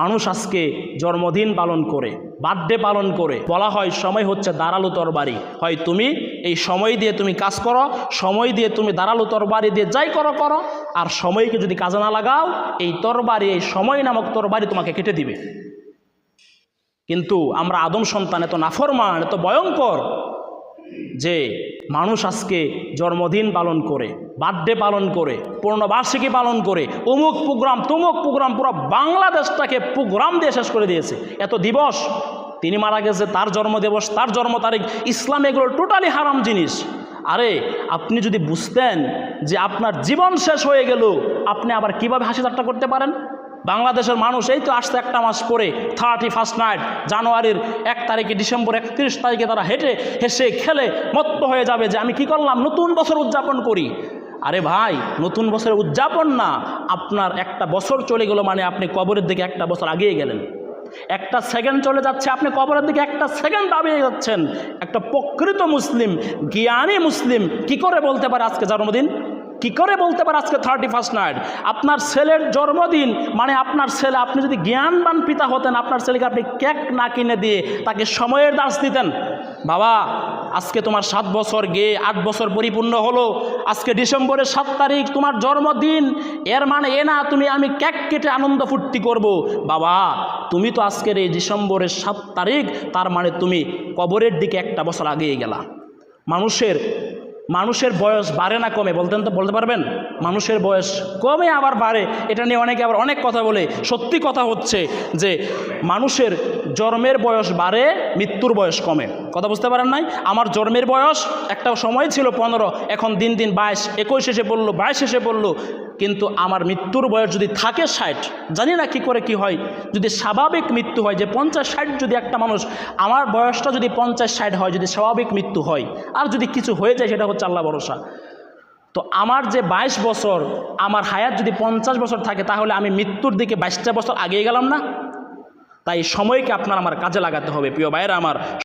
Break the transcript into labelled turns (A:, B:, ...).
A: মানুষ আজকে জন্মদিন পালন করে বার্থডে পালন করে, বলা হয় সময় হচ্ছে দাঁড়াল তরবারি। হয় তুমি এই সময় দিয়ে তুমি কাজ করো, সময় দিয়ে তুমি দাঁড়াল তরবারি দিয়ে যাই করো করো, আর সময়কে যদি কাজে না লাগাও, এই তরবারি, এই সময় নামক তরবারি তোমাকে কেটে দিবে। কিন্তু আমরা আদম সন্তান এত নাফরমান, এত ভয়ঙ্কর যে মানুষ আজকে জন্মদিন পালন করে বার্থডে পালন করে, পূর্ণবার্ষিকী পালন করে, অমুক প্রোগ্রাম তমুক প্রোগ্রাম পুরো বাংলাদেশটাকে প্রোগ্রাম দিয়ে শেষ করে দিয়েছে। এত দিবস, তিনি মারা গেছে, তার জন্মদিবস, তার জন্ম তারিখ ইসলাম এগুলো টোটালি হারাম জিনিস। আরে, আপনি যদি বুঝতেন যে আপনার জীবন শেষ হয়ে গেল, আপনি আবার কীভাবে হাসি ঠাট্টা করতে পারেন? বাংলাদেশের মানুষ এই তো আসতে একটা মাস পরে থার্টি ফার্স্ট নাইট জানুয়ারির এক তারিখে ডিসেম্বর একত্রিশ তারিখে তারা হেঁটে, হেসে, খেলে, মত্ত হয়ে যাবে যে আমি কি করলাম? নতুন বছর উদযাপন করি। আরে ভাই, নতুন বছরের উদযাপন না, আপনার একটা বছর চলে গেল মানে আপনি কবরের দিকে একটা বছর আগিয়ে গেলেন। একটা সেকেন্ড চলে যাচ্ছে, আপনি কবরের দিকে একটা সেকেন্ড দাবিয়ে যাচ্ছেন। একটা প্রকৃত মুসলিম, জ্ঞানী মুসলিম কি করে বলতে পারে আজকে জন্মদিন? কি করে বলতে পারে আজকে থার্টি ফার্স্ট নাইট আপনার ছেলের জন্মদিন মানে আপনার ছেলে, আপনি যদি জ্ঞানবান পিতা হতেন, আপনার ছেলেকে আপনি কেক না কিনে দিয়ে তাকে সময়ের দাস দিতেন। বাবা, আজকে তোমার সাত বছর গে আট বছর পরিপূর্ণ হলো। আজকে ডিসেম্বরের সাত তারিখ, তোমার জন্মদিন। এর মানে এ না, তুমি আমি কেক কেটে আনন্দ ফুর্তি করব। বাবা, তুমি তো আজকের এই ডিসেম্বরের সাত তারিখ, তার মানে তুমি কবরের দিকে একটা বছর আগিয়ে গেলা। মানুষের মানুষের বয়স বাড়ে না কমে, বলতেন তো, বলতে পারবেন? মানুষের বয়স কমে আবার বাড়ে। এটা নিয়ে অনেকে আবার অনেক কথা বলে। সত্যি কথা হচ্ছে যে মানুষের জন্মের বয়স বাড়ে, মৃত্যুর বয়স কমে। কথা বুঝতে পারেন নাই? আমার জন্মের বয়স একটা সময় ছিল পনেরো, এখন দিন দিন বাইশ একুশ এসে পড়ল, বাইশ এসে পড়ল। কিন্তু আমার মৃত্যুর বয়স যদি থাকে ষাট, জানি না কি করে কি হয়? যদি স্বাভাবিক মৃত্যু হয়, যে পঞ্চাশ ষাট যদি একটা মানুষ, আমার বয়সটা যদি পঞ্চাশ ষাট হয়, যদি স্বাভাবিক মৃত্যু হয়, আর যদি কিছু হয়ে যায়, সেটা হচ্ছে আল্লাহ ভরসা। তো আমার যে বাইশ বছর, আমার হায়াত যদি পঞ্চাশ বছর থাকে, তাহলে আমি মৃত্যুর দিকে বাইশটা বছর আগিয়ে গেলাম না? তাই সময়কে আপনার আমার কাজে লাগাতে হবে, প্রিয় ভাইয়েরা আমার।